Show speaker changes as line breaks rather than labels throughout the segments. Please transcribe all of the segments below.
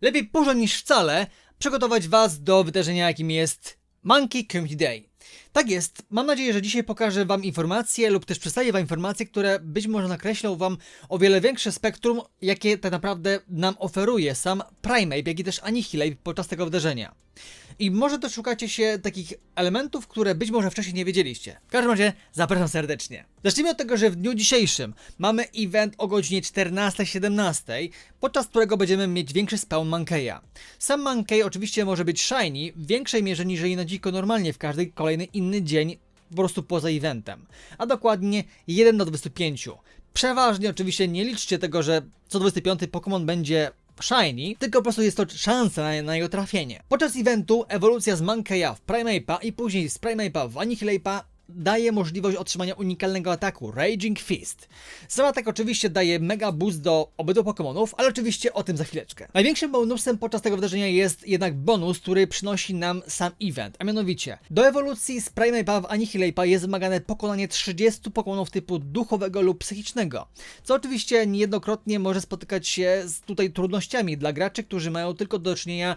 lepiej późno niż wcale przygotować Was do wydarzenia, jakim jest Monkey Community Day. Tak jest, mam nadzieję, że dzisiaj pokażę Wam informacje lub też przedstawię Wam informacje, które być może nakreślą Wam o wiele większe spektrum, jakie tak naprawdę nam oferuje sam Primeape, jak i też Annihilate podczas tego wydarzenia. I może też szukacie się takich elementów, które być może wcześniej nie wiedzieliście. W każdym razie zapraszam serdecznie. Zacznijmy od tego, że w dniu dzisiejszym mamy event o godzinie 14-17, podczas którego będziemy mieć większy spawn Mankeya. Sam Mankey oczywiście może być shiny w większej mierze niż na dziko normalnie w każdy kolejny inny dzień po prostu poza eventem. A dokładnie 1 do 25. Przeważnie oczywiście nie liczcie tego, że co 25 Pokémon będzie shiny, tylko po prostu jest to szansa na, na jego trafienie. Podczas eventu ewolucja z Mankeya w Primeape'a i później z Primeape'a w Annihilape'a daje możliwość otrzymania unikalnego ataku Raging Fist. Sam atak oczywiście daje mega boost do obydwu Pokémonów, ale oczywiście o tym za chwileczkę. Największym bonusem podczas tego wydarzenia jest jednak bonus, który przynosi nam sam event, a mianowicie do ewolucji z Primeape'a w Annihilape'a jest wymagane pokonanie 30 Pokémonów typu duchowego lub psychicznego, co oczywiście niejednokrotnie może spotykać się z tutaj trudnościami dla graczy, którzy mają tylko do czynienia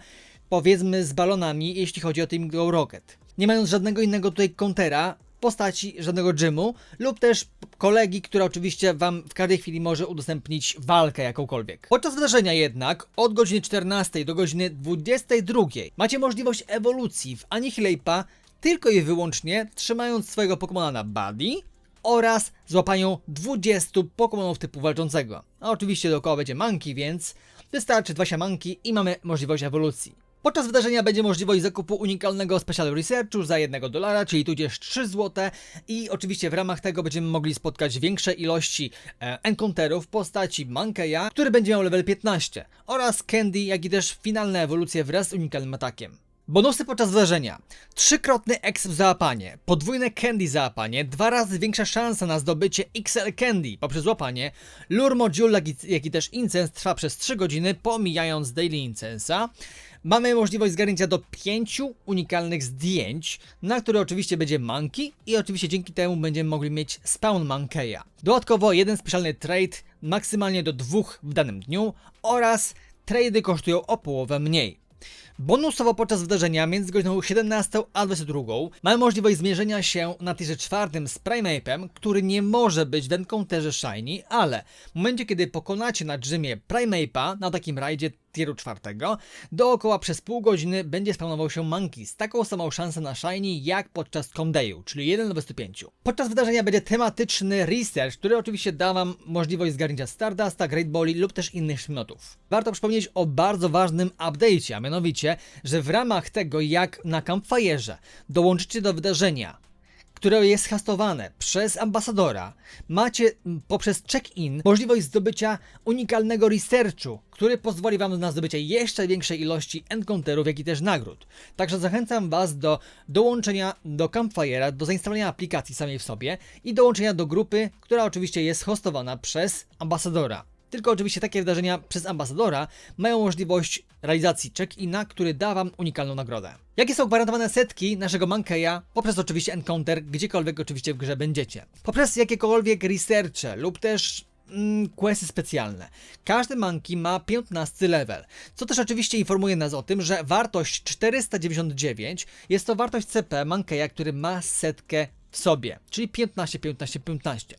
powiedzmy z balonami, jeśli chodzi o Team Go Rocket. Nie mając żadnego innego tutaj countera, postaci żadnego gymu lub też kolegi, który oczywiście Wam w każdej chwili może udostępnić walkę jakąkolwiek. Podczas wydarzenia jednak od godziny 14 do godziny 22 macie możliwość ewolucji w Annihilape'a tylko i wyłącznie trzymając swojego Pokemona na Buddy oraz złapaniu 20 Pokémonów typu walczącego. A oczywiście dookoła będzie Monkey, więc wystarczy 20 Monkey i mamy możliwość ewolucji. Podczas wydarzenia będzie możliwość zakupu unikalnego Special Researchu za 1 dolara, czyli tudzież 3 zł i oczywiście w ramach tego będziemy mogli spotkać większe ilości e, encounterów w postaci Mankeya, który będzie miał level 15 oraz Candy, jak i też finalne ewolucje wraz z unikalnym atakiem. Bonusy podczas wydarzenia. Trzykrotny w załapanie, podwójne Candy załapanie, dwa razy większa szansa na zdobycie XL Candy poprzez złapanie, Lure Module, jak i też Incens trwa przez 3 godziny, pomijając Daily Incensa. Mamy możliwość zgarnięcia do 5 unikalnych zdjęć, na które oczywiście będzie Monkey i oczywiście dzięki temu będziemy mogli mieć spawn Mankeya. Dodatkowo jeden specjalny trade, maksymalnie do dwóch w danym dniu oraz trady kosztują o połowę mniej. Bonusowo podczas wydarzenia między godziną 17 a 22 mamy możliwość zmierzenia się na tierze czwartym z Primeape'em, który nie może być w encounterze Shiny, ale w momencie kiedy pokonacie na gymie Primeape'a na takim rajdzie tieru czwartego, dookoła przez pół godziny będzie spawnował się Monkey z taką samą szansą na Shiny jak podczas Comdayu, czyli 1 do 25. Podczas wydarzenia będzie tematyczny research, który oczywiście da Wam możliwość zgarnięcia Stardusta, Great Balli lub też innych szminotów. Warto przypomnieć o bardzo ważnym update'cie, a mianowicie, że w ramach tego jak na Campfire'ze dołączycie do wydarzenia które jest hostowane przez ambasadora, macie poprzez check-in możliwość zdobycia unikalnego researchu, który pozwoli Wam na zdobycie jeszcze większej ilości encounterów, jak i też nagród. Także zachęcam Was do dołączenia do Campfire'a, do zainstalowania aplikacji samej w sobie i dołączenia do grupy, która oczywiście jest hostowana przez ambasadora. Tylko oczywiście takie wydarzenia przez ambasadora mają możliwość realizacji check-ina, który da Wam unikalną nagrodę. Jakie są gwarantowane setki naszego Mankeya? Poprzez oczywiście encounter, gdziekolwiek oczywiście w grze będziecie. Poprzez jakiekolwiek researche lub też mm, questy specjalne. Każdy monkey ma 15 level, co też oczywiście informuje nas o tym, że wartość 499 jest to wartość CP Mankeya, który ma setkę w sobie, czyli 15, 15, 15.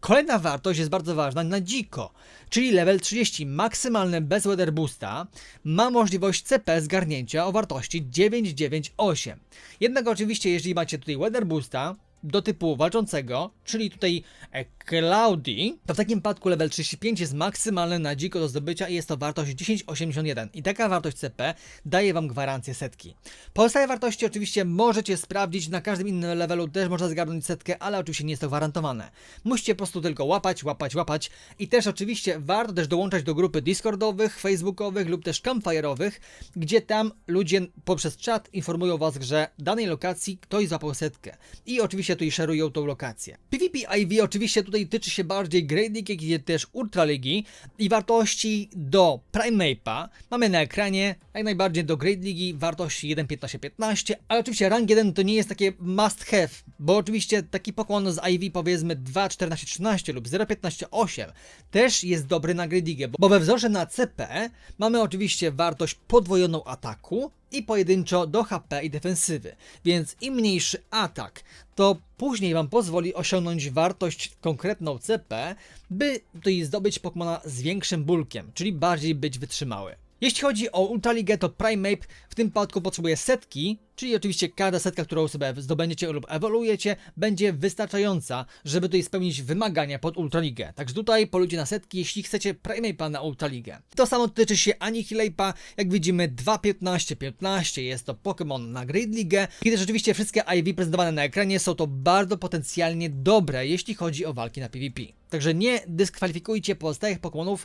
Kolejna wartość jest bardzo ważna na dziko, czyli level 30, maksymalny bez weather boosta, ma możliwość CP zgarnięcia o wartości 998. Jednak oczywiście, jeżeli macie tutaj weather boosta, do typu walczącego, czyli tutaj e, Cloudy, to w takim przypadku level 35 jest maksymalny na dziko do zdobycia i jest to wartość 1081 i taka wartość CP daje Wam gwarancję setki. Pozostałe wartości oczywiście możecie sprawdzić, na każdym innym levelu też można zgarnąć setkę, ale oczywiście nie jest to gwarantowane. Musicie po prostu tylko łapać, łapać, łapać i też oczywiście warto też dołączać do grupy Discordowych, Facebookowych lub też Campfire'owych, gdzie tam ludzie poprzez czat informują Was, że danej lokacji ktoś złapał setkę i oczywiście tutaj szerują tą lokację. PvP IV oczywiście tutaj tutaj tyczy się bardziej Great League, jak i też Ultra Ligi i wartości do Primeape'a mamy na ekranie, jak najbardziej do Great League wartości 1.15.15, ale oczywiście rank 1 to nie jest takie must have, bo oczywiście taki Pokémon z IV powiedzmy 2.14.13 lub 0.15.8 też jest dobry na Great League, bo we wzorze na CP mamy oczywiście wartość podwojoną ataku i pojedynczo do HP i defensywy, więc im mniejszy atak, to później Wam pozwoli osiągnąć wartość konkretną CP, by tutaj zdobyć Pokemona z większym bulkiem, czyli bardziej być wytrzymały. Jeśli chodzi o Ultraligę, to Primeape w tym przypadku potrzebuje setki, czyli oczywiście każda setka, którą sobie zdobędziecie lub ewoluujecie, będzie wystarczająca, żeby tutaj spełnić wymagania pod Ultraligę. Także tutaj polujcie na setki, jeśli chcecie Primeape'a na Ultraligę. To samo tyczy się Anihilape'a, jak widzimy 2.15.15 jest to Pokémon na Great League, kiedy rzeczywiście wszystkie IV prezentowane na ekranie są to bardzo potencjalnie dobre, jeśli chodzi o walki na PvP. Także nie dyskwalifikujcie pozostałych Pokémonów,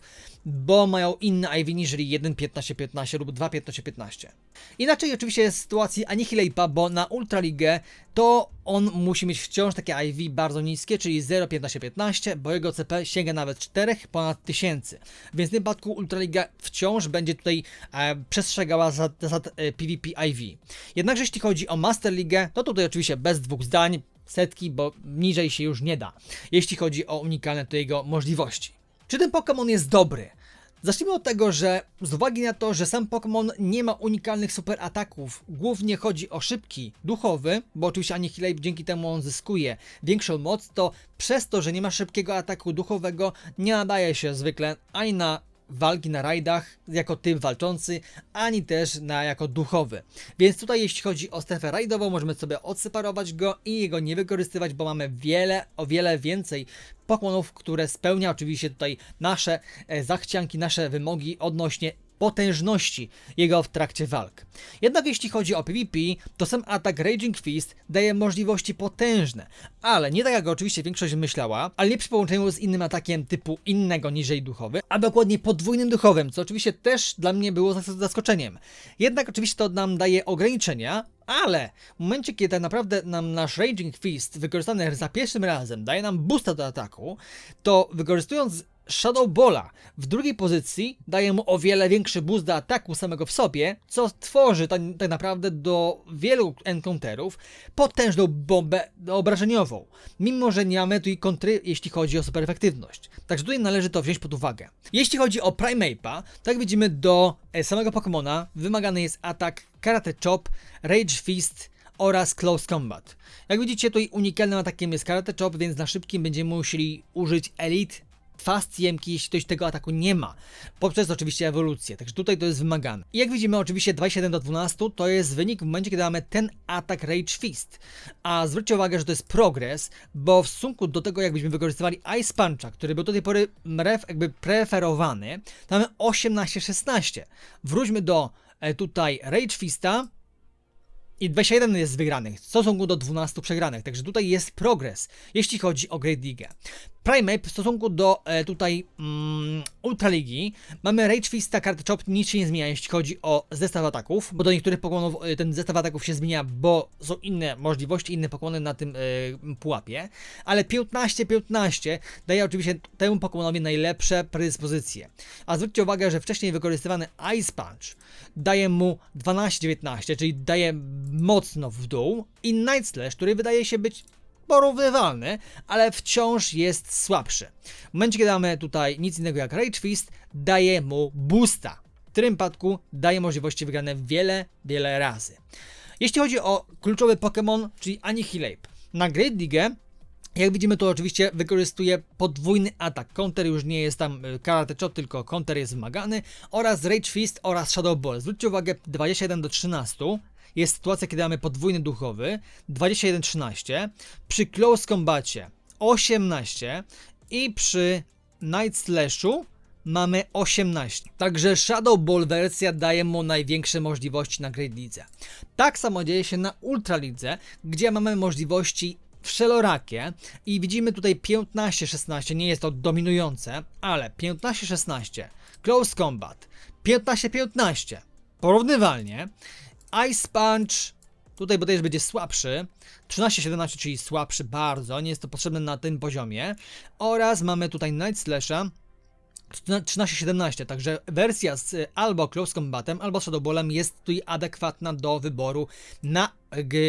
bo mają inne IV niż 1.15.15 lub 2.15.15. Inaczej oczywiście jest w sytuacji Anihilape'a, bo na Ultraligę to on musi mieć wciąż takie IV bardzo niskie, czyli 0.15.15, bo jego CP sięga nawet 4 ponad 1000. Więc w tym przypadku Ultraliga wciąż będzie tutaj e, przestrzegała zasad, zasad e, PvP IV. Jednakże jeśli chodzi o Master League, to tutaj oczywiście bez dwóch zdań, setki, bo niżej się już nie da, jeśli chodzi o unikalne to jego możliwości. Czy ten Pokémon jest dobry? Zacznijmy od tego, że z uwagi na to, że sam Pokémon nie ma unikalnych super ataków, głównie chodzi o szybki, duchowy, bo oczywiście Annihilate dzięki temu on zyskuje większą moc, to przez to, że nie ma szybkiego ataku duchowego, nie nadaje się zwykle ani na walki na rajdach jako typ walczący, ani też na jako duchowy. Więc tutaj jeśli chodzi o strefę rajdową, możemy sobie odseparować go i jego nie wykorzystywać, bo mamy wiele, o wiele więcej Pokémonów, które spełnia oczywiście tutaj nasze e, zachcianki, nasze wymogi odnośnie potężności jego w trakcie walk. Jednak jeśli chodzi o PvP, to sam atak Raging Fist daje możliwości potężne, ale nie tak jak oczywiście większość myślała, ale nie przy połączeniu z innym atakiem typu innego niżej duchowy, a dokładnie podwójnym duchowym, co oczywiście też dla mnie było zas- zaskoczeniem. Jednak oczywiście to nam daje ograniczenia, ale w momencie, kiedy tak naprawdę nam nasz Raging Fist wykorzystany za pierwszym razem daje nam boosta do ataku, to wykorzystując Shadow Balla w drugiej pozycji daje mu o wiele większy boost do ataku samego w sobie, co tworzy tak, tak naprawdę do wielu encounterów potężną bombę obrażeniową, mimo że nie mamy tutaj kontry, jeśli chodzi o super efektywność. Także tutaj należy to wziąć pod uwagę. Jeśli chodzi o Primeape'a, tak widzimy do e, samego Pokemona wymagany jest atak Karate Chop, Rage Fist, oraz Close Combat. Jak widzicie, tutaj unikalnym atakiem jest Karate Chop, więc na szybkim będziemy musieli użyć Elite Fast Jemki, jeśli ktoś tego ataku nie ma, poprzez oczywiście ewolucję, także tutaj to jest wymagane. I jak widzimy oczywiście 27 do 12 to jest wynik w momencie, kiedy mamy ten atak Rage Fist, a zwróćcie uwagę, że to jest progres, bo w stosunku do tego jakbyśmy wykorzystywali Ice Puncha, który był do tej pory ref, jakby preferowany, to mamy 18-16. Wróćmy do e, tutaj Rage Fista, i 21 jest wygranych w stosunku do 12 przegranych, także tutaj jest progres, jeśli chodzi o Great League. Primeape w stosunku do e, tutaj mm, Ultra Ligi mamy Rage Fista, Card Chop, nic się nie zmienia jeśli chodzi o zestaw ataków, bo do niektórych Pokémonów e, ten zestaw ataków się zmienia, bo są inne możliwości, inne Pokémony na tym e, pułapie, ale 15-15 daje oczywiście temu Pokémonowi najlepsze predyspozycje. A zwróćcie uwagę, że wcześniej wykorzystywany Ice Punch daje mu 12-19, czyli daje mocno w dół. I Night Slash, który wydaje się być porównywalny, ale wciąż jest słabszy. W momencie, kiedy mamy tutaj nic innego jak Rage Fist, daje mu boosta. W tym przypadku daje możliwości wygrane wiele, wiele razy. Jeśli chodzi o kluczowy Pokémon, czyli Anihilape, na Great League jak widzimy, to oczywiście wykorzystuje podwójny atak. Counter już nie jest tam y, karate chop, tylko counter jest wymagany. Oraz Rage Fist oraz Shadow Ball. Zwróćcie uwagę, 21 do 13 jest sytuacja, kiedy mamy podwójny duchowy, 21-13, przy Close Combacie 18 i przy Night Slashu mamy 18. Także Shadow Ball wersja daje mu największe możliwości na Great Lidze. Tak samo dzieje się na Ultra Lidze, gdzie mamy możliwości wszelorakie i widzimy tutaj 15-16, nie jest to dominujące, ale 15-16, Close Combat, 15-15, porównywalnie, Ice Punch tutaj bodajże będzie słabszy. 13-17, czyli słabszy bardzo, nie jest to potrzebne na tym poziomie. Oraz mamy tutaj Night Slasha. 13-17, także wersja z y, albo Close Combatem, albo Shadow Ballem jest tutaj adekwatna do wyboru na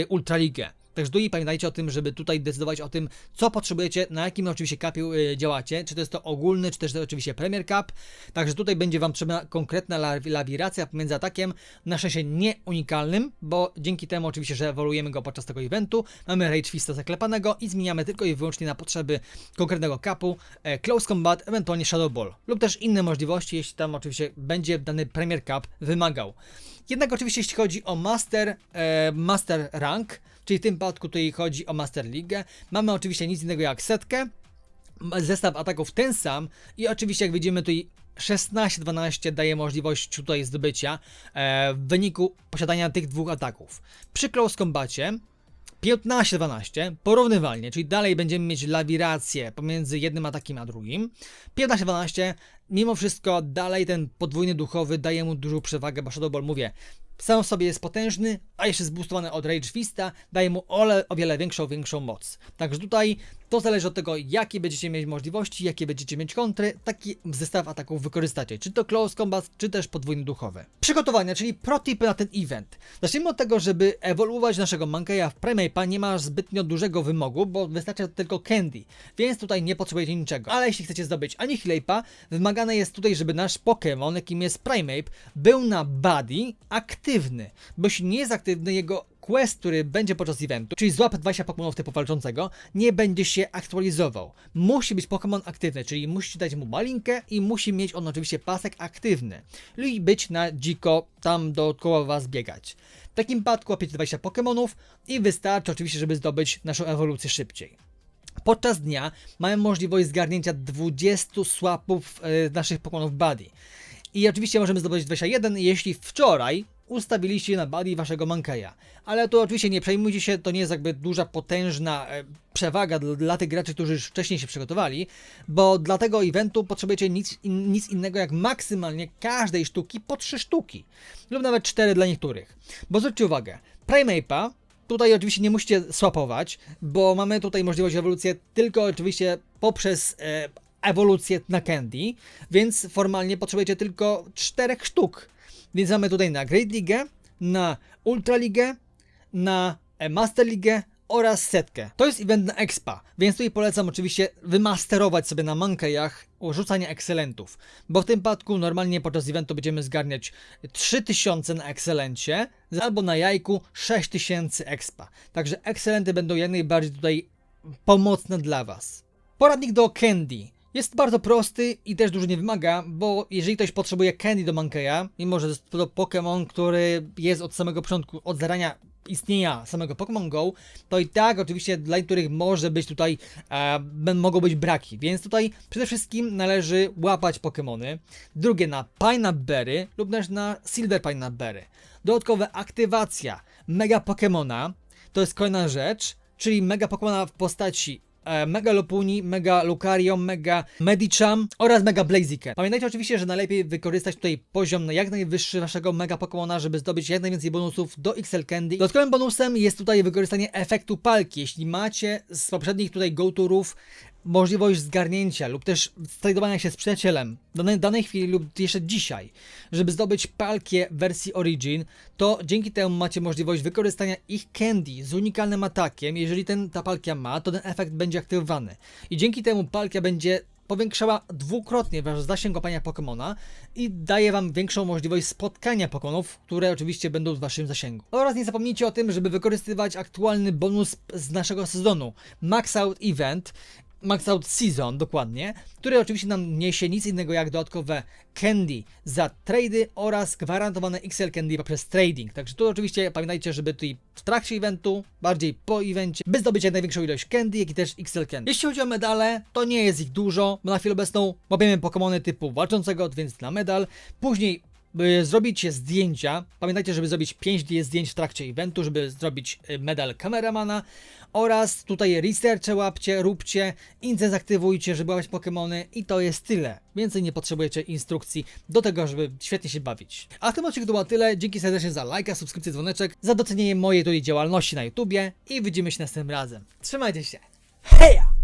Ultraligę. Także tutaj pamiętajcie o tym, żeby tutaj decydować o tym, co potrzebujecie, na jakim oczywiście kapie y, działacie, czy to jest to ogólny, czy też to oczywiście Premier Cup. Także tutaj będzie Wam trzeba konkretna la- lawiracja pomiędzy atakiem, na szczęście nie unikalnym, bo dzięki temu oczywiście, że ewoluujemy go podczas tego eventu, mamy Rage Fista zaklepanego i zmieniamy tylko i wyłącznie na potrzeby konkretnego kapu, e, Close Combat, ewentualnie Shadow Ball, lub też inne możliwości, jeśli tam oczywiście będzie dany Premier Cup wymagał. Jednak oczywiście jeśli chodzi o Master, e, master Rank, czyli w tym przypadku tutaj chodzi o Master League, mamy oczywiście nic innego jak setkę, zestaw ataków ten sam i oczywiście jak widzimy tutaj 16-12 daje możliwość tutaj zdobycia e, w wyniku posiadania tych dwóch ataków. Przy Close Combacie 15-12 porównywalnie, czyli dalej będziemy mieć lawirację pomiędzy jednym atakiem a drugim. 15-12 mimo wszystko dalej ten podwójny duchowy daje mu dużą przewagę, bo Shadow Ball mówię, sam w sobie jest potężny, a jeszcze zboostowany od Rage Fista daje mu ole, o wiele większą, większą moc. Także tutaj to zależy od tego, jakie będziecie mieć możliwości, jakie będziecie mieć kontry, taki zestaw ataków wykorzystacie, czy to Close Combat, czy też podwójny duchowy. Przygotowania, czyli protipy na ten event. Zacznijmy od tego, żeby ewoluować naszego Mankeya w Primeape'a nie ma zbytnio dużego wymogu, bo wystarcza tylko Candy, więc tutaj nie potrzebujecie niczego. Ale jeśli chcecie zdobyć Annihilate'a, wymagane jest tutaj, żeby nasz Pokémon, jakim jest Primeape, był na Buddy aktywny, bo jeśli nie jest aktywny, jego quest, który będzie podczas eventu, czyli złap 20 Pokémonów typu walczącego, nie będzie się aktualizował. Musi być Pokémon aktywny, czyli musicie dać mu malinkę i musi mieć on oczywiście pasek aktywny. Lub być na dziko tam dookoła was biegać. W takim przypadku łapiecie 20 Pokémonów i wystarczy oczywiście, żeby zdobyć naszą ewolucję szybciej. Podczas dnia mamy możliwość zgarnięcia 20 swapów e, naszych Pokémonów Buddy. I oczywiście możemy zdobyć 21, jeśli wczoraj ustawiliście na Buddy waszego Mankeya. Ale tu oczywiście nie przejmujcie się, to nie jest jakby duża, potężna e, przewaga dla, dla tych graczy, którzy już wcześniej się przygotowali, bo dla tego eventu potrzebujecie nic, in, nic innego jak maksymalnie każdej sztuki po 3 sztuki. Lub nawet 4 dla niektórych. Bo zwróćcie uwagę, Primeape'a Tutaj oczywiście nie musicie swapować, bo mamy tutaj możliwość ewolucji tylko oczywiście poprzez e, ewolucję na Candy, więc formalnie potrzebujecie tylko czterech sztuk. Więc mamy tutaj na Great League, na Ultra League, na e, Master League oraz setkę. To jest event na Expa, więc tutaj polecam oczywiście wymasterować sobie na Mankeyach rzucanie ekscelentów, bo w tym przypadku normalnie podczas eventu będziemy zgarniać 3000 na ekscelencie albo na jajku 6000 expa. Także ekscelenty będą jak najbardziej tutaj pomocne dla Was. Poradnik do Candy. Jest bardzo prosty i też dużo nie wymaga, bo jeżeli ktoś potrzebuje Candy do Mankeya, mimo że jest to Pokémon, który jest od samego początku, od zarania istnienia samego Pokémon Go, to i tak oczywiście dla niektórych może być tutaj, e, mogą być braki, więc tutaj przede wszystkim należy łapać Pokémony, drugie na Pineapberry lub też na Silver Pineapberry. Dodatkowa aktywacja Mega Pokémona, to jest kolejna rzecz, czyli Mega Pokémona w postaci Mega Lopuni, Mega Lucario, Mega Medicham oraz Mega Blaziken. Pamiętajcie oczywiście, że najlepiej wykorzystać tutaj poziom na jak najwyższy waszego Mega Pokemona, żeby zdobyć jak najwięcej bonusów do XL Candy. Dodatkowym bonusem jest tutaj wykorzystanie efektu palki. Jeśli macie z poprzednich tutaj go-turów możliwość zgarnięcia lub też tradowania się z przyjacielem w danej, chwili lub jeszcze dzisiaj, żeby zdobyć palkie wersji Origin, to dzięki temu macie możliwość wykorzystania ich candy z unikalnym atakiem. Jeżeli ten, ta palkia ma, to ten efekt będzie aktywowany. I dzięki temu palkia będzie powiększała dwukrotnie wasz zasięg łapania Pokémona i daje wam większą możliwość spotkania Pokémonów, które oczywiście będą w waszym zasięgu. Oraz nie zapomnijcie o tym, żeby wykorzystywać aktualny bonus z naszego sezonu Max Out Event, Max Out Season dokładnie, który oczywiście nam niesie nic innego jak dodatkowe candy za trady oraz gwarantowane XL candy poprzez trading. Także tu oczywiście pamiętajcie, żeby tutaj w trakcie eventu, bardziej po evencie, by zdobyć jak największą ilość candy, jak i też XL candy. Jeśli chodzi o medale, to nie jest ich dużo, bo na chwilę obecną łapiemy Pokémony typu walczącego, więc na medal. Później zrobić zdjęcia. Pamiętajcie, żeby zrobić 5 zdjęć w trakcie eventu, żeby zrobić y, medal kameramana oraz tutaj researche łapcie, róbcie, incens aktywujcie, żeby łapać Pokemony i to jest tyle. Więcej nie potrzebujecie instrukcji do tego, żeby świetnie się bawić. A w tym odcinku to było tyle. Dzięki serdecznie za lajka, subskrypcję, dzwoneczek, za docenienie mojej tutaj działalności na YouTubie i widzimy się następnym razem. Trzymajcie się. Heja!